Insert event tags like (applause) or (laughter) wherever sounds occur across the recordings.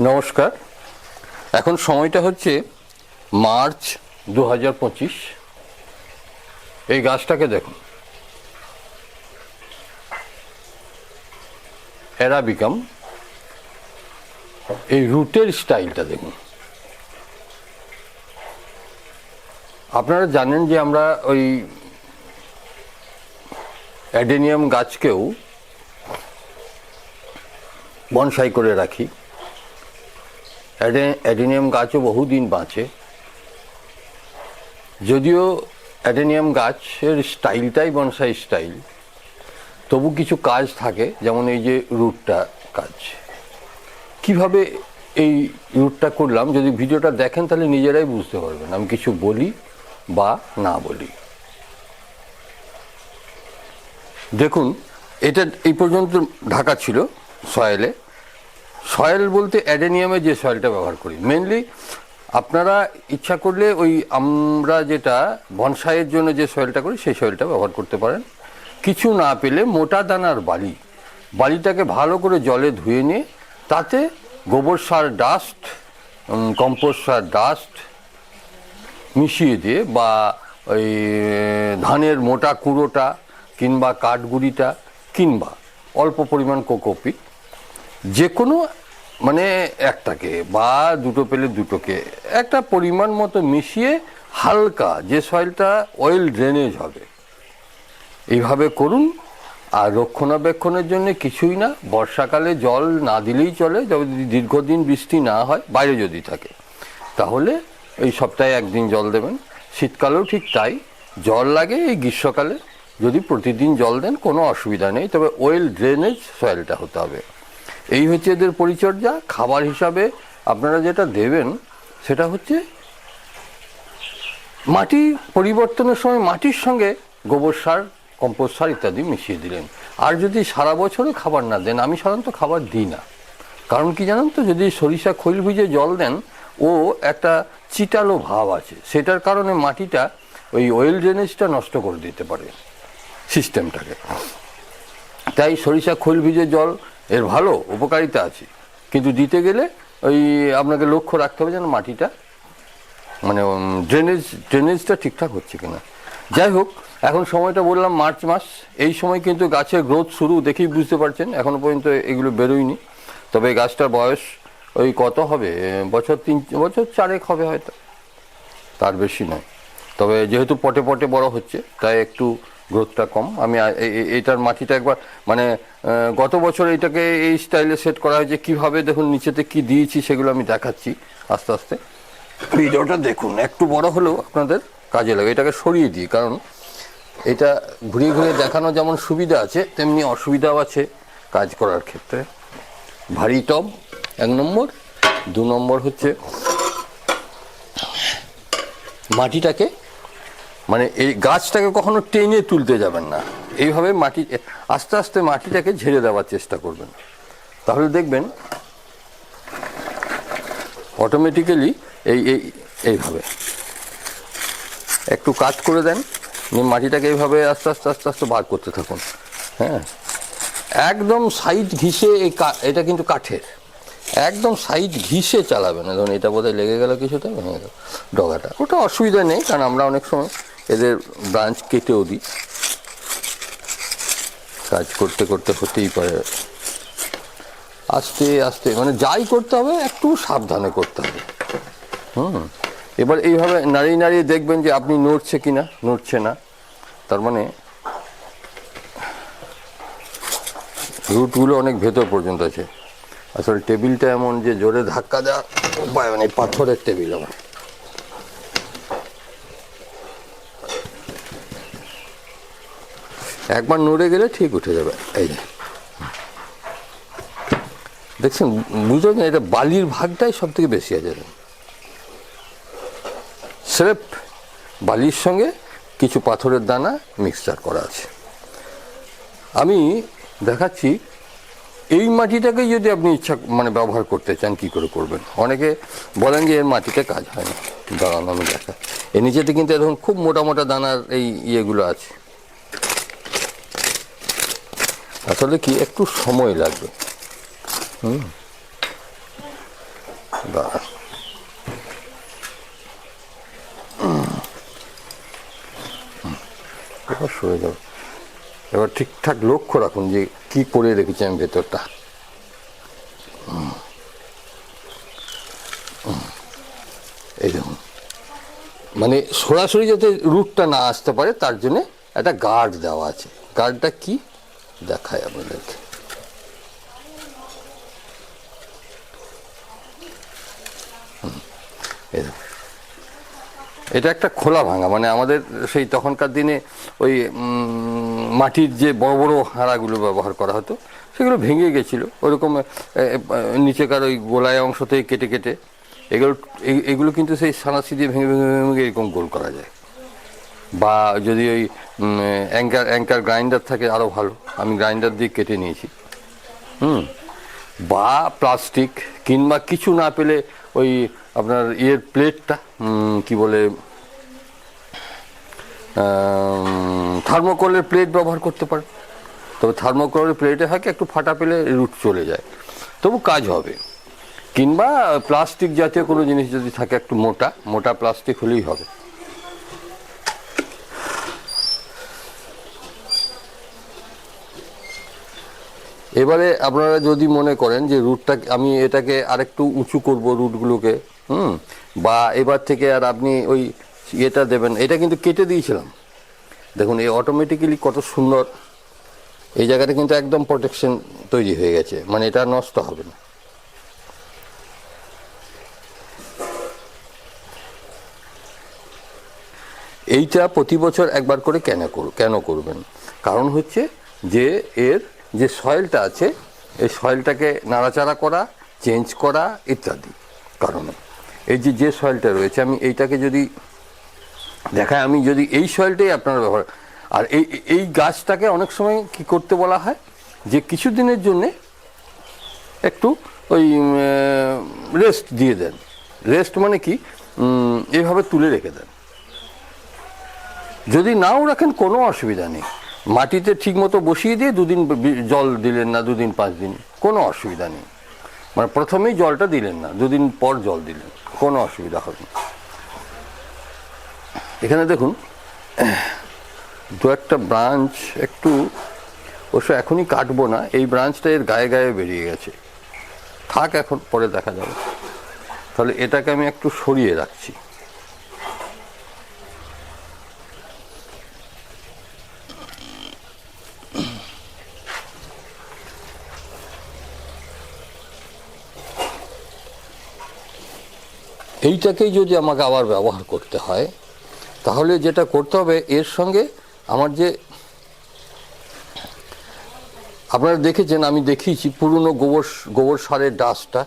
নমস্কার। এখন সময়টা হচ্ছে মার্চ দু হাজার পঁচিশ। এই গাছটাকে দেখুন। অ্যারাবিকাম। এই রুটের স্টাইলটা দেখুন। আপনারা জানেন যে আমরা ওই অ্যাডেনিয়াম গাছকেও বনসাই করে রাখি। অ্যাডেনিয়াম গাছও বহুদিন বাঁচে। যদিও অ্যাডেনিয়াম গাছের স্টাইলটাই বনসাই স্টাইল, তবু কিছু কাজ থাকে, যেমন এই যে রুটটা কাজ। কীভাবে এই রুটটা করলাম, যদি ভিডিওটা দেখেন তাহলে নিজেরাই বুঝতে পারবেন। আমি কিছু বলি বা না বলি। দেখুন, এটা এই পর্যন্ত ঢাকা ছিল, সয়েলে। সয়েল বলতে অ্যাডেনিয়ামে যে সয়েলটা ব্যবহার করি। মেনলি আপনারা ইচ্ছা করলে ওই আমরা যেটা বনসাইয়ের জন্য যে সয়েলটা করি, সেই সয়েলটা ব্যবহার করতে পারেন। কিছু না পেলে মোটা দানার বালি, বালিটাকে ভালো করে জলে ধুয়ে নিয়ে তাতে গোবর সার ডাস্ট কম্পোস্ট সার ডাস্ট মিশিয়ে দিয়ে বা ওই ধানের মোটা কুড়োটা কিংবা কাঠগুড়িটা কিংবা অল্প পরিমাণ কোকোপিট যে কোনো মানে একটাকে বা দুটো পেলে দুটোকে, একটা পরিমাণ মতো মিশিয়ে হালকা যে সয়েলটা অয়েল ড্রেনেজ হবে, এইভাবে করুন। আর রক্ষণাবেক্ষণের জন্য কিছুই না, বর্ষাকালে জল না দিলেই চলে যদি দীর্ঘদিন বৃষ্টি না হয়, বাইরে যদি থাকে, তাহলে এই সপ্তাহে একদিন জল দেবেন। শীতকালেও ঠিক তাই, জল লাগে এই গ্রীষ্মকালে, যদি প্রতিদিন জল দেন, কোনো অসুবিধা নেই, তবে ওয়েল ড্রেনেজ সয়েলটা হতে হবে। এই হচ্ছে এদের পরিচর্যা। খাবার হিসাবে আপনারা যেটা দেবেন, সেটা হচ্ছে মাটি পরিবর্তনের সময় মাটির সঙ্গে গোবর সার, কম্পোস্ট সার ইত্যাদি মিশিয়ে দিলেন। আর যদি সারা বছরে খাবার না দেন, আমি সাধারণত খাবার দিই না। কারণ কি জানেন তো, যদি সরিষা খৈল ভিজে জল দেন, ও একটা চিটালো ভাব আছে। সেটার কারণে মাটিটা ওই ওয়েল ড্রেনেজটা নষ্ট করে দিতে পারে সিস্টেমটাকে তাই সরিষা খৈল ভিজে জল এর ভালো, উপকারিতা আছে। কিন্তু দিতে গেলে ওই আপনাকে লক্ষ্য রাখতে হবে যেন মাটিটা মানে ড্রেনেজ ড্রেনেজটা ঠিকঠাক হচ্ছে কিনা। যাই হোক, এখন সময়টা বললাম মার্চ মাস। এই সময় কিন্তু গাছের গ্রোথ শুরু দেখেই বুঝতে পারছেন এখনও পর্যন্ত এগুলো বেরোয়নি। তবে গাছটার বয়স ওই কত হবে? বছর তিন, বছর চারেক হবে হয়তো। তার বেশি নয়। তবে যেহেতু পটে পটে বড় হচ্ছে, তাই একটু গ্রোথটা কম। আমি এটার মাটিটা একবার মানে গত বছর এটাকে এই স্টাইলে সেট করা হয়েছে কীভাবে দেখুন নিচেতে কি দিয়েছি সেগুলো আমি দেখাচ্ছি আস্তে আস্তে। ভিডিওটা দেখুন, একটু বড় হলেও আপনাদের কাজে লাগে এটাকে সরিয়ে দিই, কারণ এটা ঘুরিয়ে ঘুরিয়ে দেখানো যেমন সুবিধা আছে, তেমনি অসুবিধাও আছে কাজ করার ক্ষেত্রে। ভারী টব, এক নম্বর। দু নম্বর হচ্ছে মাটিটাকে মানে এই গাছটাকে কখনো টেনে তুলতে যাবেন না। এইভাবে মাটি, আস্তে আস্তে মাটিটাকে ঝেড়ে দেওয়ার চেষ্টা করবেন। তাহলে দেখবেন অটোমেটিক্যালি এই এই, এইভাবে। একটু কাজ করে দেন মাটিটাকে এইভাবে আস্তে আস্তে আস্তে আস্তে বার করতে থাকুন। হ্যাঁ? একদম সাইড ঘিসে এই এটা কিন্তু কাঠের। একদম সাইড ঘিসে চালাবে না ধরুন এটা বোধহয় লেগে গেল কিছুতে ভেঙে গেল। ডগাটা। ওটা অসুবিধা নেই, কারণ আমরা অনেক সময় এদের ব্রাঞ্চ কেটেও দিই। কাজ করতে করতে হতেই পারে। আস্তে আস্তে মানে যাই করতে হবে, একটু সাবধানে করতে হবে। হুম। এবার এইভাবে নাড়িয়ে নাড়িয়ে দেখবেন যে আপনি নড়ছে কি না নড়ছে না। তার মানে রুটগুলো অনেক ভেতর পর্যন্ত আছে। আসলে টেবিলটা এমন যে জোরে ধাক্কা দেওয়া উপায় মানে পাথরের টেবিল আমার একবার নড়ে গেলে ঠিক উঠে যাবে। এই দেখছেন বুঝতে পারছেন এটা বালির ভাগটাই সব থেকে বেশি আছে। স্রেফ বালির সঙ্গে কিছু পাথরের দানা মিক্সচার করা আছে। আমি দেখাচ্ছি, এই মাটিটাকে যদি আপনি ইচ্ছা মানে ব্যবহার করতে চান, কি করে করবেন? অনেকে বলেন যে এর মাটিতে কাজ হয় না। দাঁড়ানো, আমি দেখা এর নিচেতে কিন্তু এখন খুব মোটা মোটা দানার এই ইয়েগুলো আছে। আসলে কি একটু সময় লাগবে? হুম। এবার ঠিকঠাক লক্ষ্য রাখুন যে কি করে রেখেছি আমি ভেতরটা। এই দেখুন। মানে সরাসরি যাতে রুটটা না আসতে পারে, তার জন্য একটা গার্ড দেওয়া আছে। গার্ডটা কি? দেখায় দেখুন। এটা একটা খোলা ভাঙা মানে আমাদের সেই তখনকার দিনে ওই মাটির যে বড় বড় হাড়াগুলো ব্যবহার করা হতো, সেগুলো ভেঙে গেছিল। ওরকম নিচেকার ওই গোলায় অংশ থেকে কেটে কেটে, এগুলো এগুলো কিন্তু সেই সানাসি দিয়ে ভেঙে ভেঙে ভেঙে এরকম গোল করা যায়। বা যদি ওই অ্যাঙ্কার অ্যাঙ্কার গ্রাইন্ডার থাকে আরও ভালো। আমি গ্রাইন্ডার দিয়ে কেটে নিয়েছি। হুম? বা প্লাস্টিক কিংবা কিছু না পেলে ওই আপনার ইয়ের প্লেটটা কি বলে থার্মোকলের প্লেট ব্যবহার করতে পারেন তবে থার্মোকলের প্লেটে হয় একটু ফাটা পেলে রুট চলে যায়। তবু কাজ হবে। কিংবা প্লাস্টিক জাতীয় কোনো জিনিস যদি থাকে একটু মোটা মোটা প্লাস্টিক হলেই হবে। এবারে আপনারা যদি মনে করেন যে রুটটা আমি এটাকে আরেকটু উঁচু করব রুটগুলোকে হুম, বা এবার থেকে আর আপনি ওই ইয়েটা দেবেন, এটা কিন্তু কেটে দিয়েছিলাম। দেখুন, এই অটোমেটিক্যালি কত সুন্দর, এই জায়গাটা কিন্তু একদম প্রোটেকশন তৈরি হয়ে গেছে মানে এটা নষ্ট হবে না। এইটা প্রতি বছর একবার করে কেন কেন করবেন? কারণ হচ্ছে যে এর যে সয়েলটা আছে, এই সয়েলটাকে নাড়াচাড়া করা, চেঞ্জ করা ইত্যাদি কারণে। এই যে যে সয়েলটা রয়েছে, আমি এইটাকে যদি দেখায় আমি যদি এই সয়েলটাই আপনারা ব্যবহার, আর এই এই গাছটাকে অনেক সময় কি করতে বলা হয়? যে কিছুদিনের জন্যে একটু ওই রেস্ট দিয়ে দেন। রেস্ট মানে কি? এভাবে তুলে রেখে দেন। যদি নাও রাখেন, কোনো অসুবিধা নেই। মাটিতে ঠিক মতো বসিয়ে দিয়ে দুদিন জল দিলেন না, দুদিন, পাঁচ দিন। কোনো অসুবিধা নেই। মানে প্রথমেই জলটা দিলেন না, দুদিন পর জল দিলেন। কোনো অসুবিধা হবে না। এখানে দেখুন, (clears throat) দু একটা ব্রাঞ্চ একটু, অবশ্য এখনই কাটবো না, এই ব্রাঞ্চটা এর গায়ে গায়ে বেরিয়ে গেছে। থাক এখন, পরে দেখা যাবে। তাহলে এটাকে আমি একটু সরিয়ে রাখছি। এইটাকেই যদি আমাকে আবার ব্যবহার করতে হয়, তাহলে যেটা করতে হবে এর সঙ্গে আমার যে আপনারা দেখেছেন, আমি দেখিয়েছি পুরনো গোবর গোবর সারের ডাস্টটা।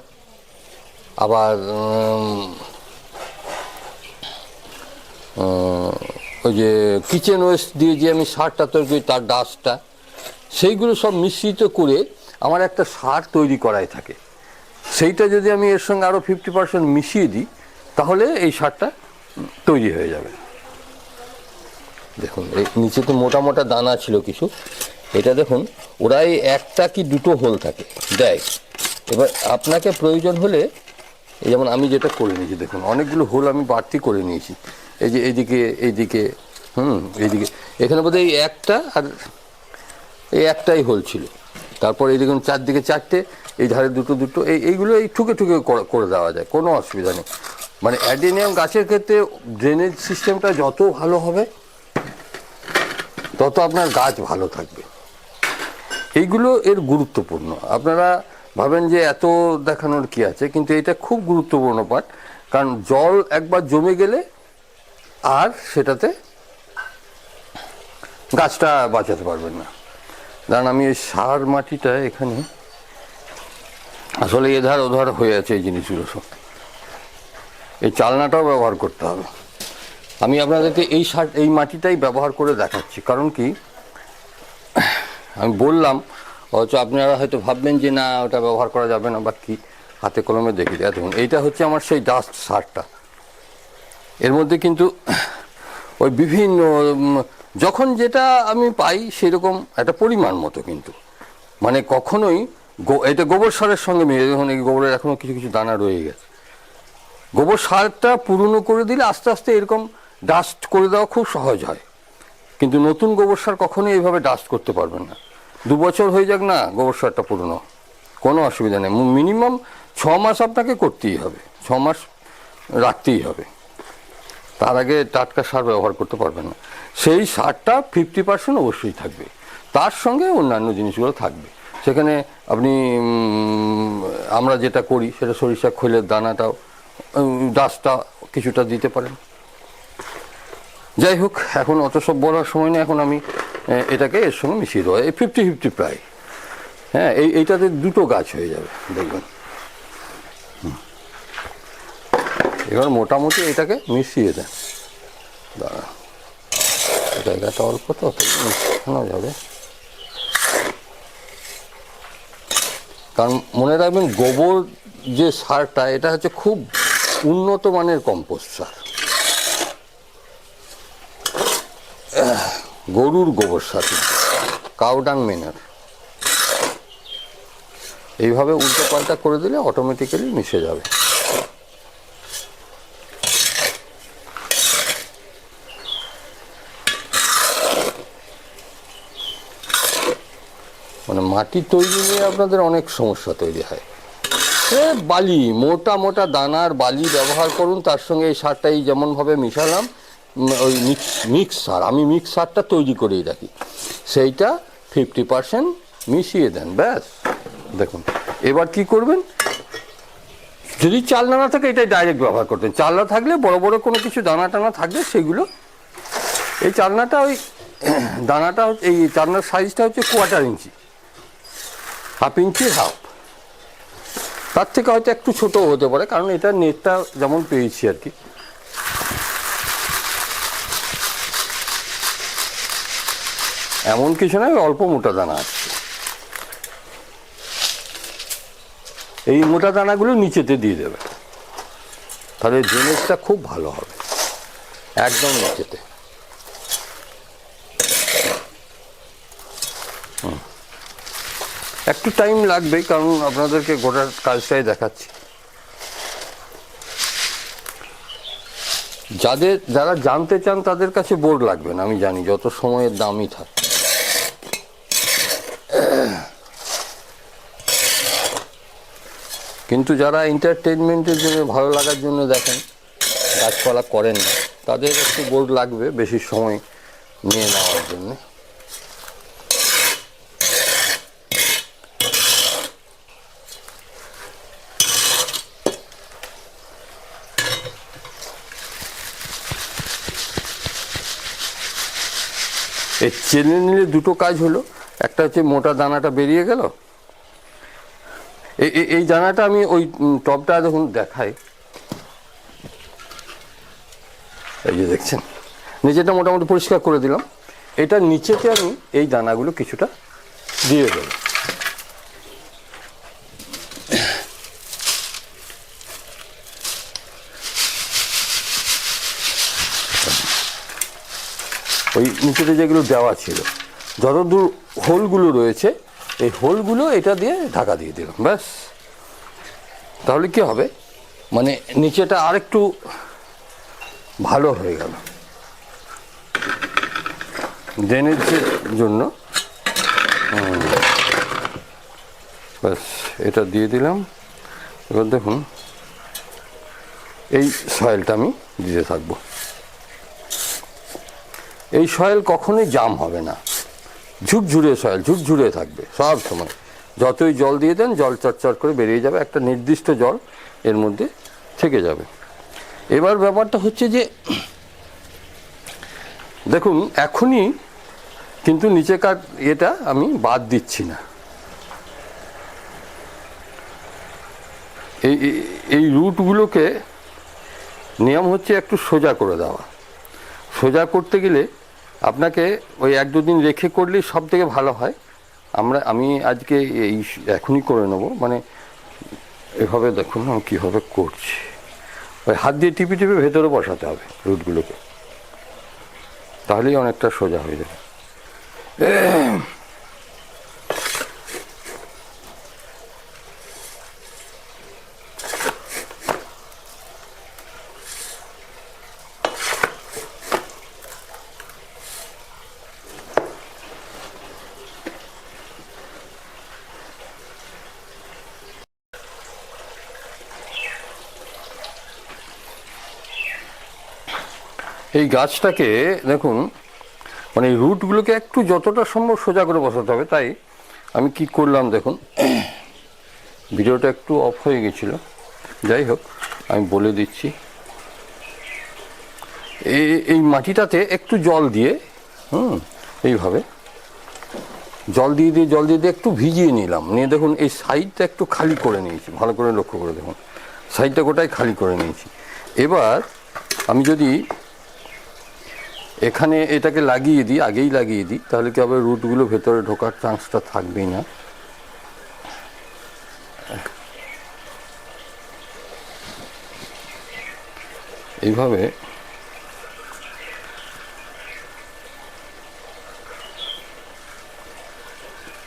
আবার ওই যে কিচেন ওয়েস্ট দিয়ে যে আমি সারটা তৈরি করি, তার ডাস্টটা, সেইগুলো সব মিশ্রিত করে আমার একটা সার তৈরি করাই থাকে। সেইটা যদি আমি এর সঙ্গে আরও ফিফটি পার্সেন্ট মিশিয়ে দিই তাহলে এই সারটা তৈরি হয়ে যাবে। দেখুন, এই নিচে তো মোটা মোটা দানা ছিল কিছু। এটা দেখুন ওরা এই একটা কি দুটো হোল থাকে। দেয় এবার আপনাকে প্রয়োজন হলে, এই যেমন আমি যেটা করে নিয়েছি, দেখুন, অনেকগুলো হোল আমি বাড়তি করে নিয়েছি। এই যে এইদিকে এইদিকে হুম এইদিকে এখানে বোধহয় এই একটা আর এই একটাই হোল ছিল। তারপর এই দেখুন, চারদিকে চারটে, এই ধারে দুটো দুটো, এই, এইগুলো এই ঠুকে ঠুকে করে দেওয়া যায়, কোনো অসুবিধা নেই। মানে অ্যাডেনিয়াম গাছের ক্ষেত্রে ড্রেনেজ সিস্টেমটা যত ভালো হবে, তত আপনার গাছ ভালো থাকবে। এইগুলো এর গুরুত্বপূর্ণ। আপনারা ভাবেন যে এত দেখানোর কি আছে, কিন্তু এটা খুব গুরুত্বপূর্ণ পার্ট কারণ জল একবার জমে গেলে আর সেটাতে গাছটা বাঁচাতে পারবেন না। কারণ আমি এই সার মাটিটা এখানে, আসলে এধার ওধার হয়ে আছে এই জিনিসগুলো সব। এই চালনাটাও ব্যবহার করতে হবে। আমি আপনাদেরকে এই সার এই মাটিটাই ব্যবহার করে দেখাচ্ছি। কারণ কি? আমি বললাম, অথচ আপনারা হয়তো ভাববেন যে না, ওটা ব্যবহার করা যাবে না বা কি? হাতে কলমে দেখে দেয়। দেখুন, এইটা হচ্ছে আমার সেই ডাস্ট সারটা এর মধ্যে কিন্তু ওই বিভিন্ন যখন যেটা আমি পাই সেরকম একটা পরিমাণ মতো কিন্তু। মানে কখনোই এটা গোবর সারের সঙ্গে মিলে, দেখুন, এই গোবরের এখনও কিছু কিছু দানা রয়ে গেছে। গোবর সারটা পুরনো করে দিলে আস্তে আস্তে এরকম ডাস্ট করে দেওয়া খুব সহজ হয়। কিন্তু নতুন গোবর সার কখনোই এইভাবে ডাস্ট করতে পারবেন না। দু বছর হয়ে যাক না গোবর সারটা পুরনো। কোনো অসুবিধা নেই। মিনিমাম ছ মাস আপনাকে করতেই হবে। ছ মাস রাখতেই হবে। তার আগে টাটকা সার ব্যবহার করতে পারবেন না। সেই সারটা ফিফটি পার্সেন্ট অবশ্যই থাকবে। তার সঙ্গে অন্যান্য জিনিসগুলো থাকবে। সেখানে আপনি আমরা যেটা করি সেটা সরিষা, খৈলের দানাটাও ডাস্টটা কিছুটা দিতে পারেন। যাই হোক, এখন অত সব বলার সময় নেই, এখন আমি এটাকে এর সঙ্গে মিশিয়ে দেবো। এই ফিফটি ফিফটি প্রায়। হ্যাঁ এই, এইটাতে দুটো গাছ হয়ে যাবে, দেখবেন। এবার মোটামুটি এটাকে মিশিয়ে দেন। দাঁড়া। জায়গাটা অল্প তো মিশানো যাবে। কারণ মনে রাখবেন গোবর যে সারটা, এটা হচ্ছে খুব উন্নত মানের কম্পোস্ট সার গরুর গোবর সার কাউডাং মেনার। এইভাবে উল্টো পাল্টা করে দিলে অটোমেটিক্যালি মিশে যাবে। মানে মাটি তৈরি নিয়ে আপনাদের অনেক সমস্যা তৈরি হয়। বালি, মোটা মোটা দানার বালি ব্যবহার করুন, তার সঙ্গে এই সারটা এই যেমনভাবে মিশালাম ওই মিক্স মিক্স সার, আমি মিক্স সারটা তৈরি করেই রাখি। সেইটা ফিফটি পার্সেন্ট মিশিয়ে দেন, ব্যাস। দেখুন, এবার কি করবেন? যদি চাল দানা থাকে, এটাই ডাইরেক্ট ব্যবহার করতেন। চালনা থাকলে, বড় বড় কোনো কিছু দানা টানা থাকলে, সেগুলো, এই চালনাটা ওই দানাটা হচ্ছে- এই চালনার সাইজটা হচ্ছে quarter inch half inch half তার থেকে হয়তো একটু ছোট হতে পারে, কারণ এটা নেটটা যেমন পেয়েছি আর কি। এমন কিছু নয়, অল্প মোটা দানা আছে। এই মোটা দানাগুলো নিচেতে দিয়ে দেবে। তাহলে ড্রেনেজটা খুব ভালো হবে, একদম নিচেতে। একটু টাইম লাগবে, কারণ আপনাদেরকে গোটার কাজটাই দেখাচ্ছি। যাদের, যারা জানতে চান, তাদের কাছে বোর্ড লাগবে না, আমি জানি, যত সময়ের দামই থাকে। কিন্তু যারা এন্টারটেনমেন্টের জন্য, ভালো লাগার জন্য দেখেন গাছপালা করেন না, তাদের একটু বোর্ড লাগবে, বেশি সময় নিয়ে নেওয়ার জন্য। এই চেনে নিলে দুটো কাজ হলো, একটা হচ্ছে মোটা দানাটা বেরিয়ে গেল। এই, এই- দানাটা আমি ওই টপটা দেখুন দেখাই। এই যে দেখছেন নিচেটা মোটামুটি পরিষ্কার করে দিলাম। এটা নিচেতে আমি এই দানাগুলো কিছুটা দিয়ে দেবো। ওই নিচেতে যেগুলো দেওয়া ছিল, যতদূর হোলগুলো রয়েছে, এই হোলগুলো এটা দিয়ে ঢাকা দিয়ে দিলাম, ব্যাস। তাহলে কি হবে? মানে নিচেটা আরেকটু ভালো হয়ে গেল। ড্রেনেজের জন্য। ব্যাস, এটা দিয়ে দিলাম। এবার দেখুন, এই সয়েলটা আমি দিতে থাকব। এই সয়েল কখনোই জাম হবে না। ঝুরঝুরে সয়েল, ঝুরঝুরে থাকবে, সব সময়। যতই জল দিয়ে দেন, জল চটচট করে বেরিয়ে যাবে, একটা নির্দিষ্ট জল এর মধ্যে থেকে যাবে। এবার ব্যাপারটা হচ্ছে যে, দেখুন, এখনই কিন্তু নিচেকার এটা আমি বাদ দিচ্ছি না। এই- এই রুটগুলোকে নিয়ম হচ্ছে একটু সোজা করে দেওয়া। সোজা করতে গেলে আপনাকে ওই এক দুদিন রেখে করলেই সব থেকে ভালো হয়। আমরা, আমি আজকে এই এখনই করে নেব। মানে এভাবে দেখুন আমি কীভাবে করছি। ওই হাত দিয়ে টিপি টিপে ভেতরে বসাতে হবে রুটগুলোকে। তাহলেই অনেকটা সোজা হয়ে যাবে। এই গাছটাকে দেখুন মানে রুটগুলোকে একটু যতটা সম্ভব সোজা করে বসাতে হবে, তাই আমি কি করলাম দেখুন, ভিডিওটা একটু অফ হয়ে গেছিল। যাই হোক, আমি বলে দিচ্ছি। এই এই মাটিটাতে একটু জল দিয়ে, হুম, এইভাবে জল দিয়ে দিয়ে, জল দিয়ে দিয়ে একটু ভিজিয়ে নিলাম। নিয়ে দেখুন, এই সাইডটা একটু খালি করে নিয়েছি, ভালো করে লক্ষ্য করে দেখুন। সাইডটা গোটাই খালি করে নিয়েছি। এবার আমি যদি এখানে এটাকে লাগিয়ে দিই, আগেই লাগিয়ে দিই, তাহলে কি হবে? রুটগুলো ভেতরে ঢোকার চান্সটা থাকবেই না। এইভাবে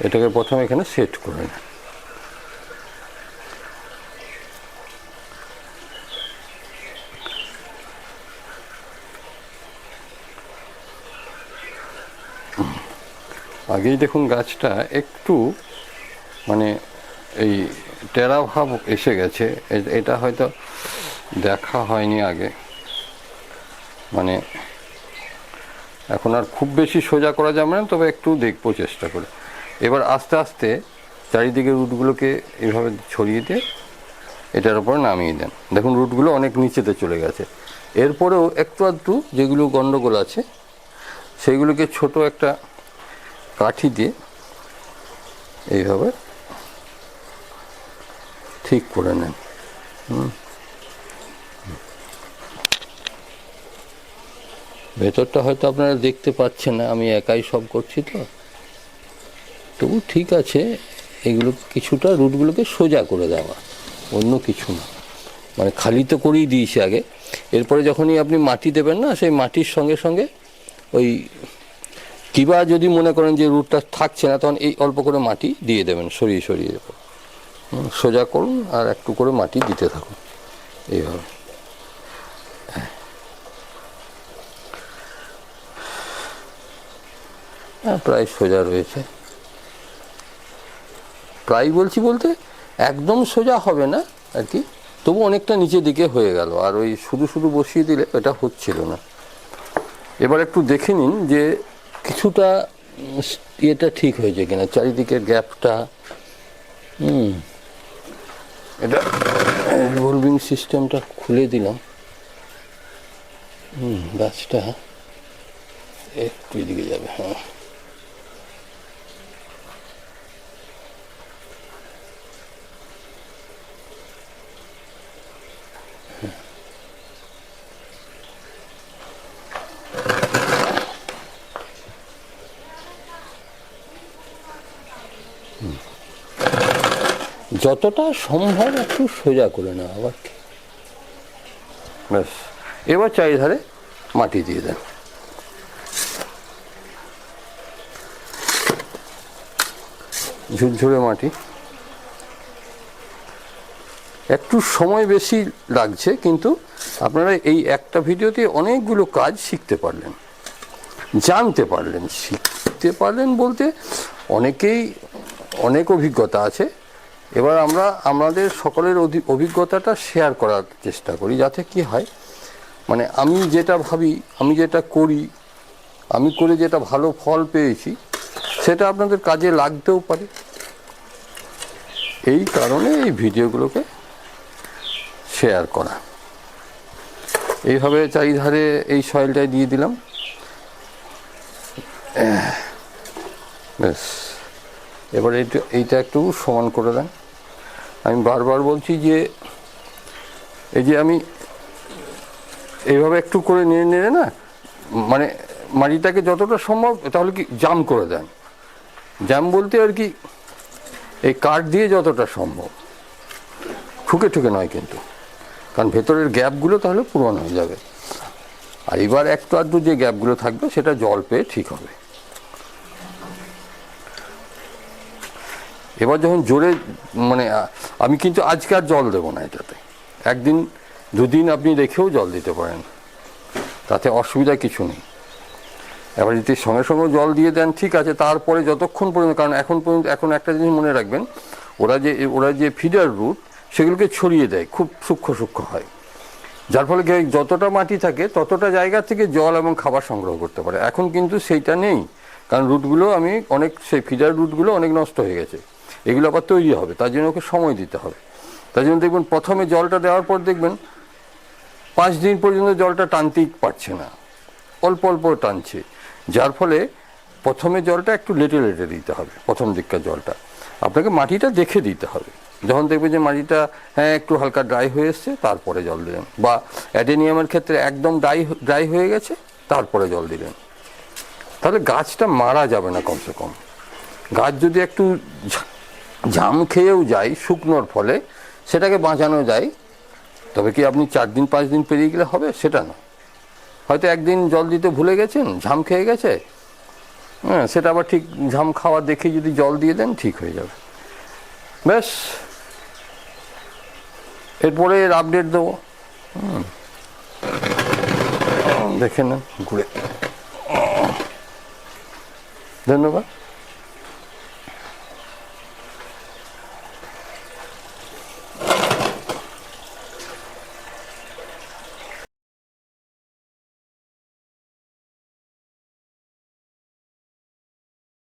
এটাকে প্রথমে এখানে সেট করে নিই আগেই দেখুন গাছটা একটু মানে এই টেরা ভাব এসে গেছে। এটা হয়তো দেখা হয়নি আগে। মানে এখন আর খুব বেশি সোজা করা যাবে না, তবে একটু দেখব চেষ্টা করে। এবার আস্তে আস্তে চারিদিকে রুটগুলোকে এইভাবে ছড়িয়ে দিয়ে এটার উপরে নামিয়ে দেন। দেখুন, রুটগুলো অনেক নিচেতে চলে গেছে। এরপরেও একটু আধটু যেগুলো গন্ডগোল আছে, সেইগুলোকে ছোট একটা কাঠি দিয়ে এইভাবে ঠিক করে নেন। ভেতরটা হয়তো আপনারা দেখতে পাচ্ছেন না, আমি একাই সব করছি তো। তবু ঠিক আছে, এগুলো কিছুটা রুটগুলোকে সোজা করে দেওয়া, অন্য কিছু না। মানে খালি তো করেই দিয়েছি আগে। এরপরে যখনই আপনি মাটি দেবেন না, সেই মাটির সঙ্গে সঙ্গে ওই কিবা যদি মনে করেন যে রুটটা থাকছে না, তখন এই অল্প করে মাটি দিয়ে দেবেন, সরিয়ে সরিয়ে সোজা করুন আর একটু করে মাটি দিতে থাকুন, এইভাবে। হ্যাঁ প্রায় সোজা রয়েছে। প্রায় বলছি বলতে একদম সোজা হবে না আর কি, তবু অনেকটা নিচের দিকে হয়ে গেল, আর ওই শুধু শুধু বসিয়ে দিলে এটা হচ্ছিল না। এবার একটু দেখে নিন যে কিছুটা এটা ঠিক হয়েছে কিনা, চারিদিকের গ্যাপটা, হুম। এটা রিভলভিং সিস্টেমটা খুলে দিলাম। হুম, গাছটা একটু এদিকে যাবে হ্যাঁ। যতটা সম্ভব একটু সোজা করে নেওয়া, আবার ব্যাস। এবার চারিধারে মাটি দিয়ে দেন। ঝুরঝুরে মাটি। একটু সময় বেশি লাগছে, কিন্তু আপনারা এই একটা ভিডিওতে অনেকগুলো কাজ শিখতে পারলেন। জানতে পারলেন। শিখতে পারলেন বলতে অনেকেই অনেক অভিজ্ঞতা আছে। এবার আমরা, আমাদের সকলের অভিজ্ঞতাটা শেয়ার করার চেষ্টা করি, যাতে কি হয় মানে আমি যেটা ভাবি, আমি যেটা করি, আমি করে যেটা ভালো ফল পেয়েছি, সেটা আপনাদের কাজে লাগতেও পারে। এই কারণে এই ভিডিওগুলোকে শেয়ার করা। এইভাবে চারিধারে এই সয়েলটাই দিয়ে দিলাম। ব্যাস। এবার এইটা এইটা একটু সমান করে দেন। আমি বারবার বলছি যে, এই যে আমি এইভাবে একটু করে নিয়ে নেড়ে না মানে মাটিটাকে যতটা সম্ভব তাহলে কি জাম করে দেন। জাম বলতে আর কি এই কাঠ দিয়ে যতটা সম্ভব। ঠুকে ঠুকে নয় কিন্তু, কারণ ভেতরের গ্যাপগুলো তাহলে পূরণ হয়ে যাবে। আর এবার একটু আধটু যে গ্যাপগুলো থাকবে সেটা জল পেয়ে ঠিক হবে। এবার যখন জোরে মানে আমি কিন্তু আজকে আর জল দেবো না এটাতে। একদিন, দুদিন আপনি রেখেও জল দিতে পারেন। তাতে অসুবিধা কিছু নেই। এবার যদি সঙ্গে সঙ্গে জল দিয়ে দেন, ঠিক আছে, তারপরে যতক্ষণ পর্যন্ত, কারণ এখন পর্যন্ত, এখন একটা জিনিস মনে রাখবেন, ওরা যে ওরা যে ফিডার রুট, সেগুলোকে ছড়িয়ে দেয়, খুব সূক্ষ্ম সূক্ষ্ম হয়। যার ফলে যতটা মাটি থাকে, ততটা জায়গা থেকে জল এবং খাবার সংগ্রহ করতে পারে। এখন কিন্তু সেইটা নেই, কারণ রুটগুলো আমি অনেক, সেই ফিডার রুটগুলো অনেক নষ্ট হয়ে গেছে। এগুলো আবার তৈরি হবে, তার জন্য ওকে সময় দিতে হবে। তার জন্য দেখবেন প্রথমে জলটা দেওয়ার পর দেখবেন পাঁচ দিন পর্যন্ত জলটা টানতেই পারছে না, অল্প অল্প টানছে। যার ফলে প্রথমে জলটা একটু লেটে লেটে দিতে হবে, প্রথম দিককার জলটা। আপনাকে মাটিটা দেখে দিতে হবে। যখন দেখবে যে মাটিটা হ্যাঁ একটু হালকা ড্রাই হয়ে এসছে, তারপরে জল দিলেন। বা অ্যাডেনিয়ামের ক্ষেত্রে একদম ড্রাই ড্রাই হয়ে গেছে, তারপরে জল দিলেন। তাহলে গাছটা মারা যাবে না কমসে কম। গাছ যদি একটু জাম খেয়েও যায় শুকনোর ফলে, সেটাকে বাঁচানো যায়। তবে কি আপনি চার দিন, পাঁচ দিন পেরিয়ে গেলে হবে? সেটা না। হয়তো একদিন জল দিতে ভুলে গেছেন, ঝাম খেয়ে গেছে? হ্যাঁ সেটা আবার ঠিক ঝাম খাওয়া দেখে যদি জল দিয়ে দেন, ঠিক হয়ে যাবে। ব্যাস। এরপরে এর আপডেট দেবো। দেখে নেন, ঘুরে। ধন্যবাদ।